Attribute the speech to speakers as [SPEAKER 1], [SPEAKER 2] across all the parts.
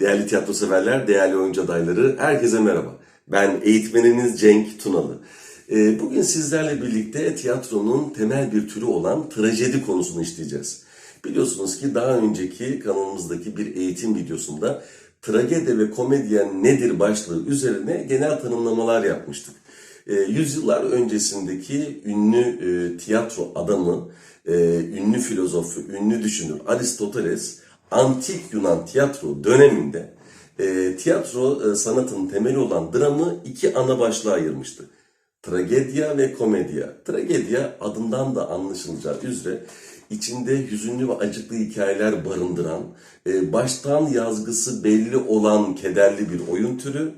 [SPEAKER 1] Değerli tiyatro severler, değerli oyuncu adayları, herkese merhaba. Ben eğitmeniniz Cenk Tunalı. Ee, Bugün sizlerle birlikte tiyatronun temel bir türü olan trajedi konusunu işleyeceğiz. Biliyorsunuz ki daha önceki kanalımızdaki bir eğitim videosunda tragedi ve komedyen nedir başlığı üzerine genel tanımlamalar yapmıştık. E, yüzyıllar öncesindeki ünlü e, tiyatro adamı, e, ünlü filozofu, ünlü düşünür Aristoteles antik Yunan tiyatro döneminde e, tiyatro e, sanatının temeli olan dramı iki ana başlığa ayırmıştı. Tragedya ve komedya. Tragedya adından da anlaşılacağı üzere içinde hüzünlü ve acıklı hikayeler barındıran, e, baştan yazgısı belli olan kederli bir oyun türü.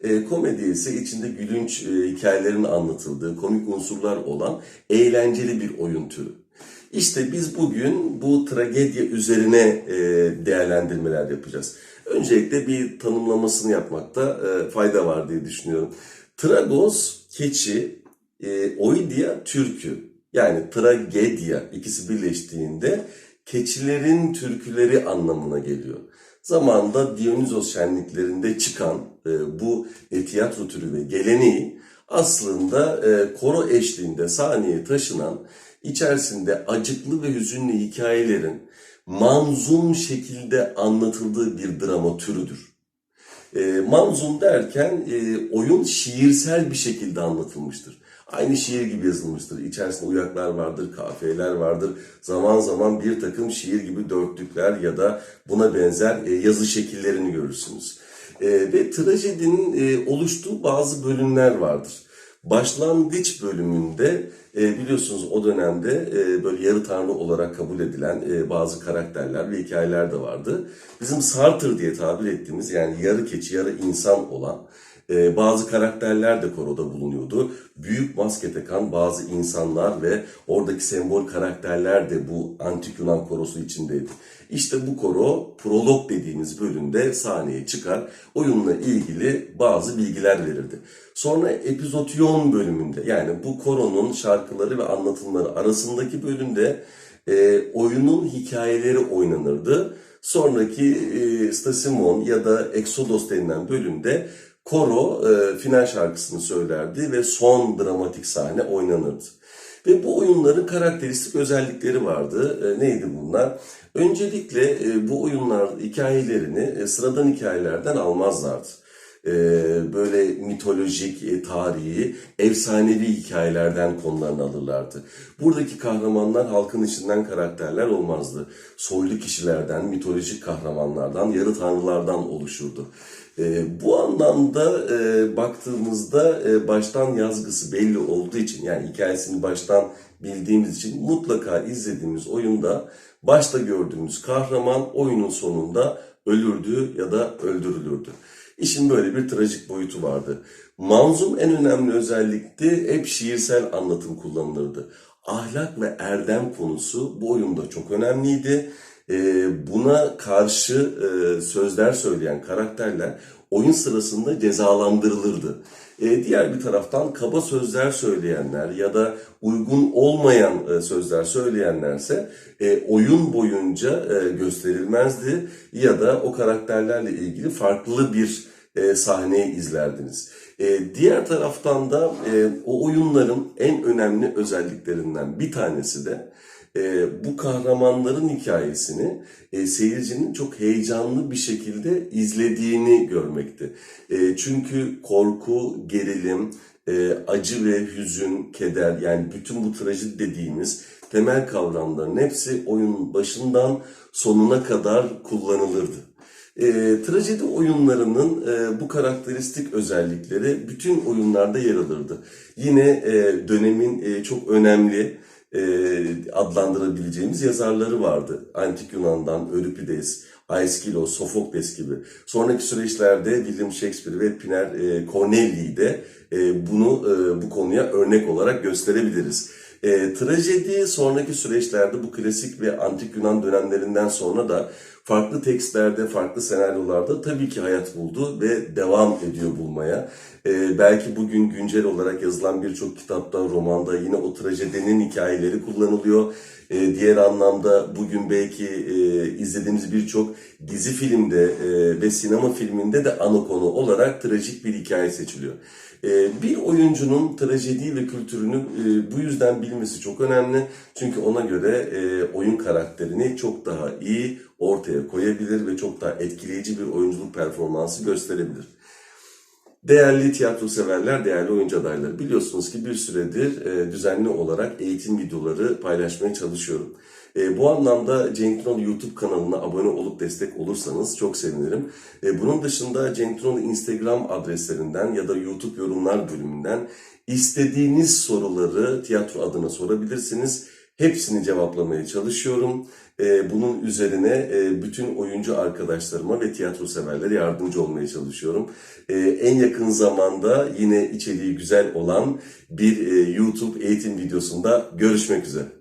[SPEAKER 1] E, komedi ise içinde gülünç e, hikayelerin anlatıldığı, komik unsurlar olan eğlenceli bir oyun türü. İşte biz bugün bu tragedya üzerine e, değerlendirmeler yapacağız. Öncelikle bir tanımlamasını yapmakta e, fayda var diye düşünüyorum. Tragos keçi, e, oidia türkü. Yani tragedya ikisi birleştiğinde keçilerin türküleri anlamına geliyor. Zamanında Dionysos şenliklerinde çıkan e, bu e, tiyatro türü ve geleneği aslında e, koro eşliğinde sahneye taşınan içerisinde acıklı ve hüzünlü hikayelerin manzum şekilde anlatıldığı bir drama türüdür. E, manzum derken e, oyun şiirsel bir şekilde anlatılmıştır. Aynı şiir gibi yazılmıştır. İçerisinde uyaklar vardır, kafiyeler vardır. Zaman zaman bir takım şiir gibi dörtlükler ya da buna benzer e, yazı şekillerini görürsünüz. E, ve trajedinin e, oluştuğu bazı bölümler vardır. Başlangıç bölümünde e, biliyorsunuz o dönemde e, böyle yarı tanrı olarak kabul edilen e, bazı karakterler ve hikayeler de vardı. Bizim Sartre diye tabir ettiğimiz yani yarı keçi yarı insan olan e, bazı karakterler de koroda bulunuyordu. Büyük maske takan bazı insanlar ve oradaki sembol karakterler de bu antik Yunan korosu içindeydi. İşte bu koro prolog dediğimiz bölümde sahneye çıkar. Oyunla ilgili bazı bilgiler verirdi. Sonra epizotyon bölümünde yani bu koronun şarkıları ve anlatımları arasındaki bölümde e, oyunun hikayeleri oynanırdı. Sonraki e, Stasimon ya da Exodos denilen bölümde koro e, final şarkısını söylerdi ve son dramatik sahne oynanırdı. Ve bu oyunların karakteristik özellikleri vardı. E, neydi bunlar? Öncelikle e, bu oyunlar hikayelerini e, sıradan hikayelerden almazlardı. E, böyle mitolojik, e, tarihi, efsanevi hikayelerden konularını alırlardı. Buradaki kahramanlar halkın içinden karakterler olmazdı. Soylu kişilerden, mitolojik kahramanlardan, yarı tanrılardan oluşurdu. E, bu anlamda baktığımızda baştan yazgısı belli olduğu için yani hikayesini baştan bildiğimiz için mutlaka izlediğimiz oyunda başta gördüğümüz kahraman oyunun sonunda ölürdü ya da öldürülürdü. İşin böyle bir trajik boyutu vardı. Manzum en önemli özellikti hep şiirsel anlatım kullanılırdı. Ahlak ve erdem konusu bu oyunda çok önemliydi. Ee, buna karşı e, sözler söyleyen karakterler oyun sırasında cezalandırılırdı. Ee, diğer bir taraftan kaba sözler söyleyenler ya da uygun olmayan e, sözler söyleyenlerse e, oyun boyunca e, gösterilmezdi ya da o karakterlerle ilgili farklı bir e, sahneyi izlerdiniz. E, diğer taraftan da e, o oyunların en önemli özelliklerinden bir tanesi de e, bu kahramanların hikayesini e, seyircinin çok heyecanlı bir şekilde izlediğini görmekti. E, çünkü korku, gerilim, e, acı ve hüzün, keder yani bütün bu trajedi dediğimiz temel kavramların hepsi oyunun başından sonuna kadar kullanılırdı. E, trajedi oyunlarının e, bu karakteristik özellikleri bütün oyunlarda yer alırdı. Yine e, dönemin e, çok önemli e, adlandırabileceğimiz yazarları vardı. Antik Yunan'dan Euripides, Aeschylus, Sofokles gibi. Sonraki süreçlerde William Shakespeare ve Piner e, Corneli'yi de e, bunu e, bu konuya örnek olarak gösterebiliriz. E, trajedi sonraki süreçlerde bu klasik ve antik Yunan dönemlerinden sonra da farklı tekstlerde, farklı senaryolarda tabii ki hayat buldu ve devam ediyor bulmaya. E, belki bugün güncel olarak yazılan birçok kitapta, romanda yine o trajedinin hikayeleri kullanılıyor. E, diğer anlamda bugün belki e, izlediğimiz birçok dizi filmde e, ve sinema filminde de ana konu olarak trajik bir hikaye seçiliyor. E, bir oyuncunun trajedi ve kültürünü e, bu yüzden bilmesi çok önemli. Çünkü ona göre e, oyun karakterini çok daha iyi ortaya koyabilir ve çok daha etkileyici bir oyunculuk performansı gösterebilir. Değerli tiyatro severler, değerli oyuncu adayları. Biliyorsunuz ki bir süredir e, düzenli olarak eğitim videoları paylaşmaya çalışıyorum. E, bu anlamda Cenk YouTube kanalına abone olup destek olursanız çok sevinirim. E, bunun dışında Cenk Instagram adreslerinden ya da YouTube yorumlar bölümünden istediğiniz soruları tiyatro adına sorabilirsiniz. Hepsini cevaplamaya çalışıyorum. Ee, bunun üzerine e, bütün oyuncu arkadaşlarıma ve tiyatro severlere yardımcı olmaya çalışıyorum. Ee, en yakın zamanda yine içeriği güzel olan bir e, YouTube eğitim videosunda görüşmek üzere.